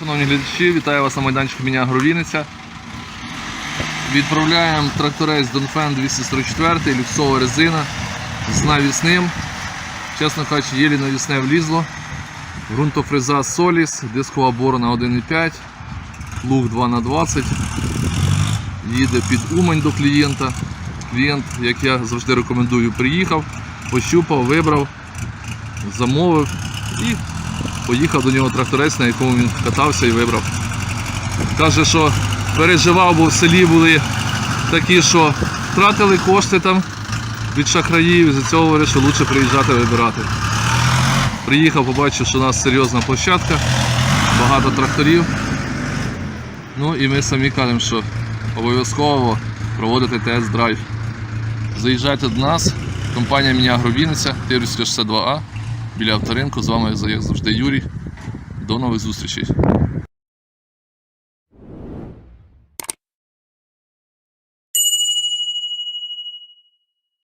Шановні глядачі, вітаю вас на майданчику Міня Агровіниця. Відправляємо тракторець Донфен 244, люксова резина з навісним. Чесно кажучи, єлі навісне влізло. Грунтофреза Соліс, дискова борона 1,5, луг 2х20. Їде під Умань до клієнта. Клієнт, як я завжди рекомендую, приїхав, пощупав, вибрав, замовив і поїхав до нього тракторець, на якому він катався і вибрав. Каже, що переживав, бо в селі були такі, що втратили кошти там від шахраїв, і за цього говорить, що краще приїжджати вибирати. Приїхав, побачив, що у нас серйозна площадка, багато тракторів. Ну і ми самі кажемо, що обов'язково проводити тест-драйв. Заїжджайте до нас, компанія Міня Тирівська 62А, біля авторинку. З вами, як завжди, Юрій. До нових зустрічей.